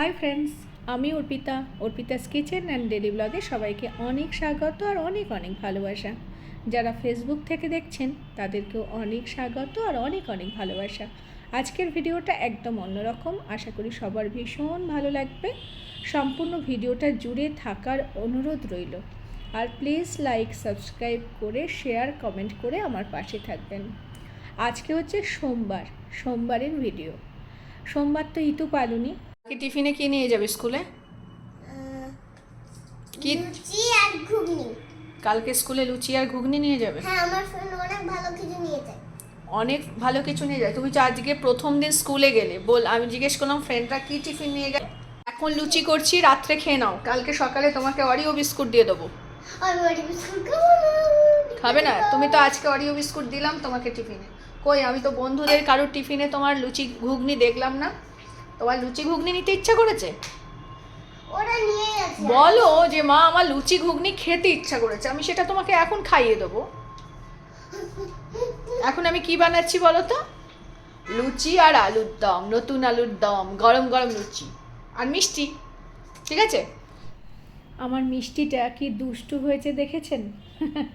High friends আমি Arpita. Arpita's kitchen and daily ব্লগে সবাইকে অনেক স্বাগত আর অনেক অনেক ভালোবাসা। যারা ফেসবুক থেকে দেখছেন, তাদেরকেও অনেক স্বাগত আর অনেক অনেক ভালোবাসা। আজকের ভিডিওটা একদম অন্যরকম। আশা করি সবার ভীষণ ভালো লাগবে। সম্পূর্ণ ভিডিওটা জুড়ে থাকার অনুরোধ রইল। আর প্লিজ লাইক সাবস্ক্রাইব করে শেয়ার কমেন্ট করে আমার পাশে থাকবেন। আজকে হচ্ছে সোমবার। সোমবারের ভিডিও। সোমবার তো ইতু পালুনি কি টিফিনে কি নিয়ে যাবে স্কুলে? কি? লুচি আর ঘুগনি। কালকে স্কুলে লুচি আর ঘুগনি নিয়ে যাবে? হ্যাঁ আমার ফ্রেন্ড অনেক ভালো কিছু নিয়ে যায়। অনেক ভালো কিছু নিয়ে যায়। তুমি তো আজকে প্রথম দিন স্কুলে গেলে। বল আমি জিজ্ঞেস করলাম ফ্রেন্ডরা কি টিফিন নিয়ে গেল? এখন লুচি করছি রাত্রে খেয়ে নাও। কালকে সকালে তোমাকে অরিও বিস্কুট দিয়ে দেবো। খাবে না। তুমি তো আজকে অরিও বিস্কুট দিলাম তোমাকে টিফিনে। কই আমি তো বন্ধুদের কারোর টিফিনে তোমার লুচি ঘুগনি দেখলাম না। তোমার লুচি ঘুগনি নিতে ইচ্ছা করেছে? ওরা নিয়ে গেছে। বলো যে মা আমার লুচি ঘুগনি খেতে ইচ্ছা করেছে। আমি সেটা তোমাকে এখন খাইয়ে দেবো। এখন আমি কি বানাচ্ছি বলো তো? লুচি আর আলুর দম নতুন আলুর দম গরম গরম লুচি আর মিষ্টি ঠিক আছে? আমার মিষ্টিটা কি দুষ্টু হয়েছে দেখেছেন?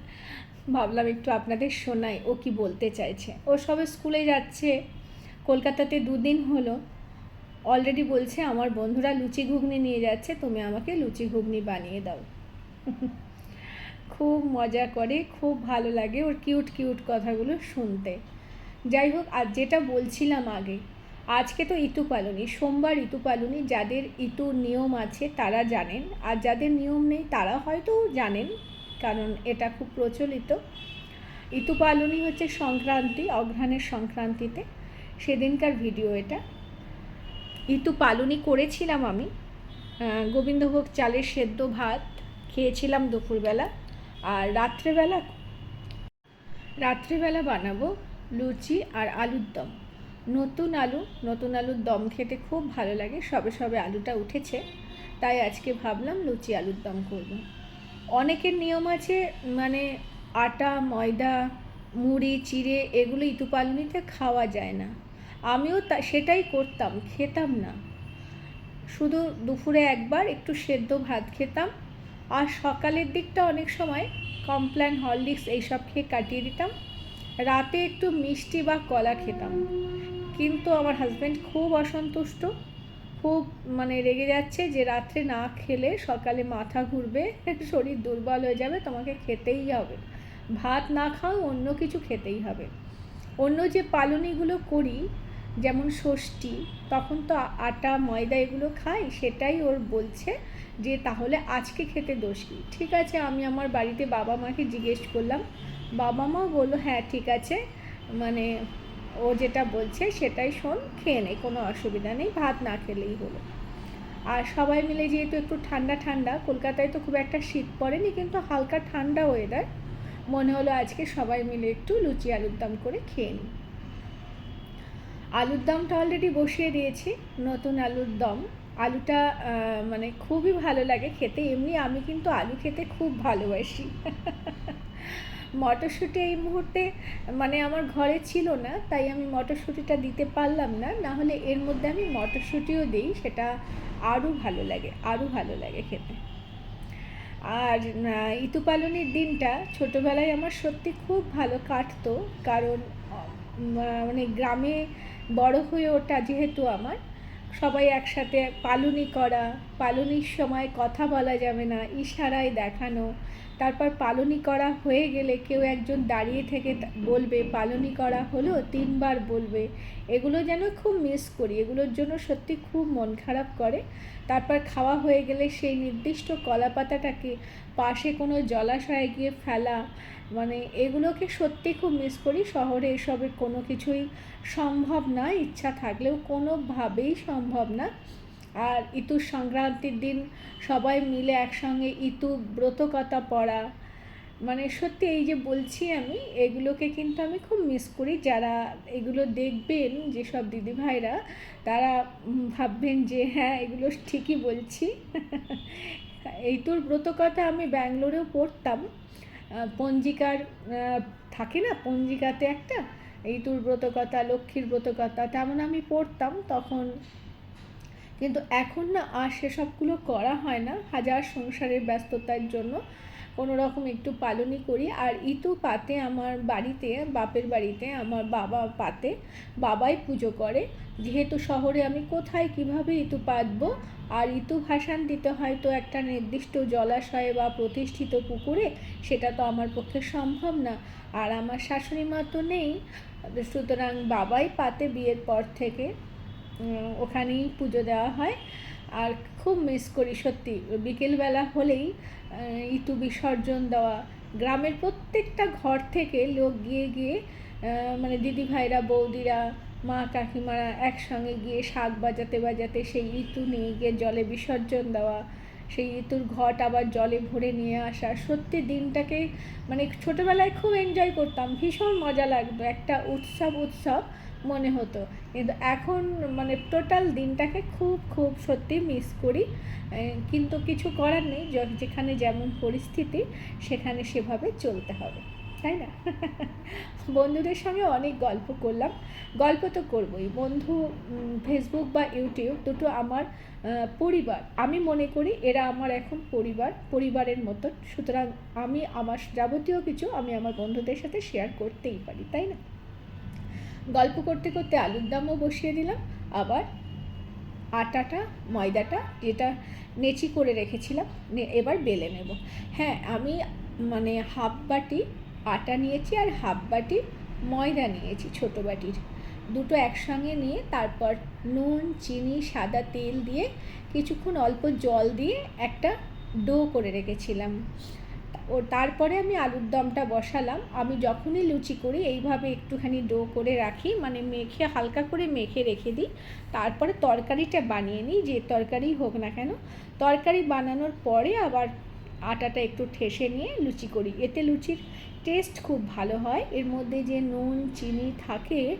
ভাবলাম একটু আপনাদের শোনাই ও কি বলতে চাইছে? ও সবে স্কুলে যাচ্ছে কলকাতাতে দুদিন হলো। অলরেডি বলছে, আমার বন্ধুরা লুচি ঘুগনি নিয়ে যাচ্ছে, তুমি আমাকে লুচি ঘুগনি বানিয়ে দাও। খুব মজা করে, খুব ভালো লাগে ওর কিউট কিউট কথাগুলো শুনতে। যাই হোক, আর যেটা বলছিলাম আগে, আজকে তো ইতু পালনী, সোমবার ইতু পালনী, যাদের ইতু নিয়ম আছে তারা জানেন, আর যাদের নিয়ম নেই তারা হয়তো জানেন, কারণ এটা খুব প্রচলিত। ইতু পালনী হচ্ছে সংক্রান্তি অঘ্রাণের সংক্রান্তিতে, সেদিনকার ভিডিও এটা। ইতু পালুনি করেছিলাম আমি। গোবিন্দভোগ চালের সেদ্ধ ভাত খেয়েছিলাম দুপুরবেলা আর রাত্রেবেলা রাত্রেবেলা বানাবো লুচি আর আলুর দম। নতুন আলু, নতুন আলুর দম খেতে খুব ভালো লাগে, সবে সবে আলুটা উঠেছে, তাই আজকে ভাবলাম লুচি আলুর দম করব। অনেকের নিয়ম আছে মানে আটা, ময়দা, মুড়ি, চিড়ে এগুলো ইতুপালুনিতে খাওয়া যায় না। আমিও তা, সেটাই করতাম, খেতাম না। শুধু দুপুরে একবার একটু সেদ্ধ ভাত খেতাম, আর সকালের দিকটা অনেক সময় কমপ্ল্যান হরলিক্স এইসব খেয়ে কাটিয়ে দিতাম। রাতে একটু মিষ্টি বা কলা খেতাম। কিন্তু আমার হাজব্যান্ড খুব অসন্তুষ্ট, খুব মানে রেগে যাচ্ছে যে রাত্রে না খেলে সকালে মাথা ঘুরবে, শরীর দুর্বল হয়ে যাবে, তোমাকে খেতেই হবে। ভাত না খাও অন্য কিছু খেতেই হবে। অন্য যে পালনিগুলো করি যেমন ষষ্ঠী, তখন তো আটা, ময়দা এগুলো খাই, সেটাই ওর বলছে যে তাহলে আজকে খেতে দোষ কী? ঠিক আছে, আমি আমার বাড়িতে বাবা মাকে জিজ্ঞেস করলাম। বাবা মাও বলল হ্যাঁ ঠিক আছে। মানে ও যেটা বলছে সেটাই শোন, খেয়ে নে, কোনো অসুবিধা নেই, ভাত না খেলেই হলো। আর সবাই মিলে যেহেতু একটু ঠান্ডা ঠান্ডা, কলকাতায় তো খুব একটা শীত পড়েনি, কিন্তু হালকা ঠান্ডা ওয়েদার মনে হলো আজকে সবাই মিলে একটু লুচি আলুর দম করে খেয়ে নিই আলুর দমটা অলরেডি বসিয়ে দিয়েছি নতুন আলুর দম। আলুটা মানে খুবই ভালো লাগে খেতে। এমনি আমি কিন্তু আলু খেতে খুব ভালোবাসি। মটরশুঁটি এই মুহূর্তে মানে আমার ঘরে ছিল না তাই আমি মটরশুঁটিটা দিতে পারলাম না। না হলে এর মধ্যে আমি মটরশুঁটিও দিই সেটা আরও ভালো লাগে আরও ভালো লাগে খেতে। আর আহ, ইতু পালনের দিনটা ছোটোবেলায় আমার সত্যি খুব ভালো কাটতো কারণ মানে গ্রামে বড় হয়ে ওঠা যেহেতু আমার, সবাই একসাথে পালুনি করা, পালুনির সময় কথা বলা যাবে না, ইশারায় দেখানো তারপর পালুনি করা হয়ে গেলে কেউ একজন দাঁড়িয়ে থেকে বলবে পালুনি করা হলো, তিনবার বলবে। এগুলো যেন খুব মিস করি, এগুলোর জন্য সত্যি খুব মন খারাপ করে। তারপর খাওয়া হয়ে গেলে সেই নির্দিষ্ট কলা পাতাটাকে পাশে কোনো জলাশয়ে গিয়ে ফেলা মানে এগুলোকে সত্যি খুব মিস করি। শহরে এসবের কোনো কিছুই সম্ভব না, ইচ্ছা থাকলেও কোনোভাবেই সম্ভব না। আর ইতু সংক্রান্তির দিন সবাই মিলে একসঙ্গে ইতু ব্রতকথা পড়া। মানে সত্যি এই যে বলছি আমি, এগুলোকে কিন্তু আমি খুব মিস করি। যারা এগুলো দেখবেন, যেসব দিদিভাইরা, তারা ভাববেন যে হ্যাঁ এগুলো ঠিকই বলছি। এই তোর ব্রতকথা আমি ব্যাঙ্গালোরেও পড়তাম। পঞ্জিকার থাকে না, পঞ্জিকাতে একটা এই তোর ব্রতকথা, লক্ষ্মীর ব্রতকথা, তেমন আমি পড়তাম। তখন কিন্তু এখন না আর সেসবগুলো করা হয় না। হাজার সংসারের ব্যস্ততার জন্য কোনো রকম একটু পালনই করি। আর ইতু পাতে আমার বাড়িতে, বাপের বাড়িতে, আমার বাবা পাতে বাবাই পুজো করে। যেহেতু শহরে আমি কোথায় কীভাবে ইতু পাতবো? আর ইতু ভাসান দিতে হয়তো একটা নির্দিষ্ট জলাশয়ে বা প্রতিষ্ঠিত পুকুরে, সেটা তো আমার পক্ষে সম্ভব না। আর আমার শাশুড়ি মা তো নেই। সুতরাং বাবাই পাতে বিয়ের পর থেকে। ওখানেই পুজো দেওয়া হয়। আর খুব মিস করি, সত্যি। বিকেলবেলা হলেই ইতু বিসর্জন দেওয়া। গ্রামের প্রত্যেকটা ঘর থেকে লোক গিয়ে গিয়ে মানে দিদি ভাইরা, বৌদিরা, মা কাকিমারা একসঙ্গে গিয়ে শাক বাজাতে বাজাতে সেই ইতু নিয়ে গিয়ে জলে বিসর্জন দেওয়া, সেই ইতুর ঘট আবার জলে ভরে নিয়ে আসা। সত্যি দিনটাকে মানে ছোটোবেলায় খুব এনজয় করতাম। ভীষণ মজা লাগতো। একটা উৎসব উৎসব মনে হতো। কিন্তু এখন মানে টোটাল দিনটাকে খুব খুব সত্যি মিস করি। কিন্তু কিছু করার নেই। যেখানে যেমন পরিস্থিতি, সেখানে সেভাবে চলতে হবে। তাই না? বন্ধুদের সঙ্গে অনেক গল্প করলাম। গল্প তো করবই। বন্ধু ফেসবুক বা ইউটিউব দুটো আমার পরিবার। আমি মনে করি এরা আমার এখন পরিবার, পরিবারের মতন সুতরাং আমি আমার যাবতীয় কিছু আমি আমার বন্ধুদের সাথে শেয়ার করতেই পারি। তাই না? গল্প করতে করতে আলুর দামও বসিয়ে দিলাম। আবার আটাটা, ময়দাটা যেটা নেচি করে রেখেছিলাম এবার বেলে নেব। হ্যাঁ আমি মানে হাফ বাটি আটা নিয়েছি আর হাফ বাটি ময়দা নিয়েছি ছোটো বাটির। দুটো একসঙ্গে নিয়ে তারপর নুন, চিনি, সাদা তেল দিয়ে কিছুক্ষণ অল্প জল দিয়ে একটা ডো করে রেখেছিলাম। ও তারপরে আমি আলুর দমটা বসালাম। আমি যখনই লুচি করি, এইভাবে একটুখানি ডো করে রাখি। মানে মেখে, হালকা করে মেখে রেখে দিই। তারপরে তরকারিটা বানিয়ে নিই, যে তরকারি হোক না কেন। তরকারি বানানোর পরে আবার আটাটা একটু ঠেসে নিয়ে লুচি করি। এতে লুচির টেস্ট খুব ভালো হয়। এর মধ্যে যে নুন, চিনি থাকে,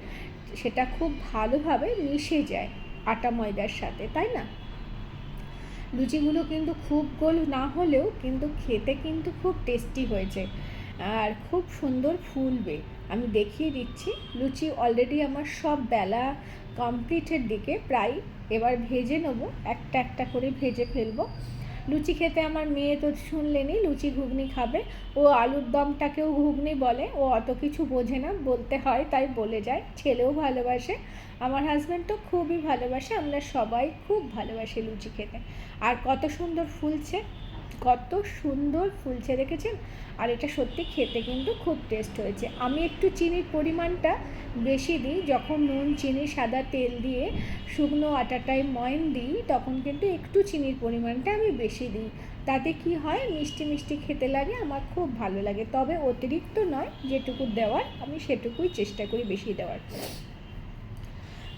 সেটা খুব ভালোভাবে মিশে যায় আটা ময়দার সাথে, তাই না? লুচিগুলো কিন্তু খুব গোল না হলেও কিন্তু খেতে কিন্তু খুব টেস্টি হয়েছে। আর খুব সুন্দর ফুলবে। আমি দেখিয়ে দিচ্ছি, লুচি অলরেডি আমার সব বেলা কমপ্লিটের দিকে প্রায় এবার ভেজে নেব, একটা একটা করে ভেজে ফেলব। লুচি খেতে আমার মেয়ে তো শুনলেনি, লুচি ঘুগনি খাবে। ও আলুর দমটাকেও ঘুগনি বলে, ও অত কিছু বোঝে না, বলতে হয় তাই বলে যায়। ছেলেও ভালোবাসে, আমার হাজব্যান্ড তো খুবই ভালোবাসে, আমরা সবাই খুব ভালোবাসি লুচি খেতে। আর কত সুন্দর ফুলছে। কত সুন্দর ফুলছে, দেখেছেন? আর এটা সত্যি খেতে কিন্তু খুব টেস্ট হয়েছে। আমি একটু চিনির পরিমাণটা বেশি দিই, যখন নুন, চিনি, সাদা তেল দিয়ে শুকনো আটাটায় ময়ন দিই, তখন কিন্তু একটু চিনির পরিমাণটা আমি বেশি দিই। তাতে কি হয়, মিষ্টি মিষ্টি খেতে লাগে, আমার খুব ভালো লাগে। তবে অতিরিক্ত নয়, যেটুকু দেওয়ার, আমি সেটুকুই চেষ্টা করি বেশি দেওয়ার।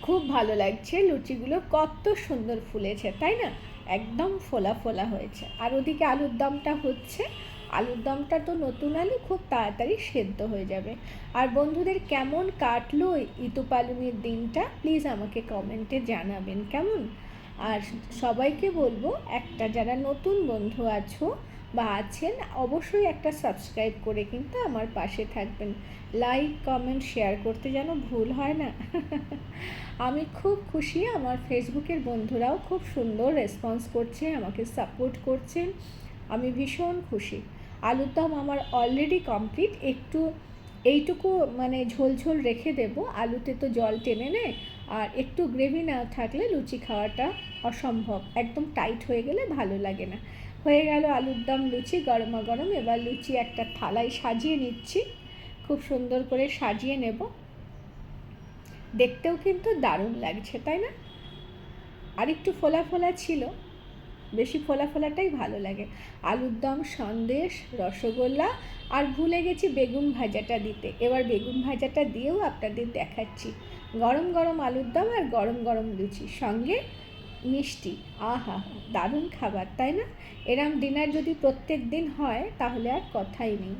খুব ভালো লাগছে, লুচিগুলো কত সুন্দর ফুলেছে, তাই না? একদম ফোলা ফোলা হয়েছে। আর ওদিকে আলুর দমটা হচ্ছে, আলুর দমটা তো নতুন আলু, খুব তাড়াতাড়ি সেদ্ধ হয়ে যাবে। আর বন্ধুদের কেমন কাটলো ইতুপালনের দিনটা, প্লিজ আমাকে কমেন্টে জানাবেন, কেমন? আর সবাইকে বলব, একটা যারা নতুন বন্ধু আছো বা আছেন, অবশ্যই একটা সাবস্ক্রাইব করে কিন্তু আমার পাশে থাকবেন। লাইক কমেন্ট শেয়ার করতে যেন ভুল হয় না। আমি খুব খুশি, আমার ফেসবুকের বন্ধুরাও খুব সুন্দর রেসপন্স করছে, আমাকে সাপোর্ট করছেন। আমি ভীষণ খুশি। আলুর দম আমার অলরেডি কমপ্লিট একটু, এইটুকু মানে ঝোল ঝোল রেখে দেব। আলুতে তো জল টেনে নেয়। আর একটু গ্রেভি না থাকলে লুচি খাওয়াটা অসম্ভব। একদম টাইট হয়ে গেলে ভালো লাগে না। হয়ে গেল আলুর দম লুচি, গরমা গরম। এবার লুচি একটা থালায় সাজিয়ে নিচ্ছি। খুব সুন্দর করে সাজিয়ে নেব। দেখতেও কিন্তু দারুণ লাগছে, তাই না? আর একটু ফোলা ফোলা ছিল। বেশি ফোলা ফোলাটাই ভালো লাগে। আলুর দম, সন্দেশ, রসগোল্লা আর ভুলে গেছি বেগুন ভাজাটা দিতে। এবার বেগুন ভাজাটা দিয়েও আপনাদের দেখাচ্ছি। গরম গরম আলুর দম আর গরম গরম লুচি। সঙ্গে মিষ্টি। আহা, দারুণ খাবার, তাই না? এরম ডিনার যদি প্রত্যেক দিন হয়, তাহলে আর কথাই নেই।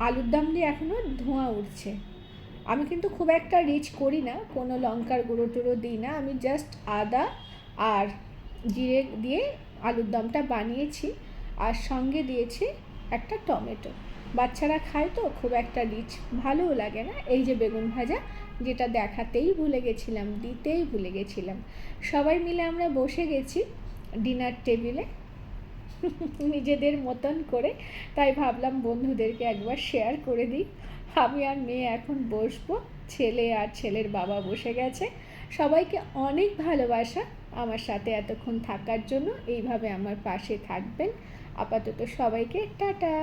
আলুর দম দিয়ে এখনও ধোঁয়া উঠছে। আমি কিন্তু খুব একটা রিচ করি না, কোনো লঙ্কার গুঁড়ো টুড়ো দিই না। আমি জাস্ট আদা আর জিরে দিয়ে আলুর দমটা বানিয়েছি আর সঙ্গে দিয়েছি একটা টমেটো। বাচ্চারা খায় তো, খুব একটা রিচ, ভালোও লাগে না। এই যে বেগুন ভাজা যেটা দেখাতেই ভুলে গেছিলাম, দিতেই ভুলে গেছিলাম। সবাই মিলে আমরা বসে গেছি ডিনার টেবিলে, নিজেদের মতন করে। তাই ভাবলাম বন্ধুদেরকে একবার শেয়ার করে দিই। আমি আর মেয়ে এখন বসবো, ছেলে আর ছেলের বাবা বসে গেছে। সবাইকে অনেক ভালোবাসা আমার সাথে এতক্ষণ থাকার জন্য। এইভাবে আমার পাশে থাকবেন। আপাতত সবাইকে টাটা!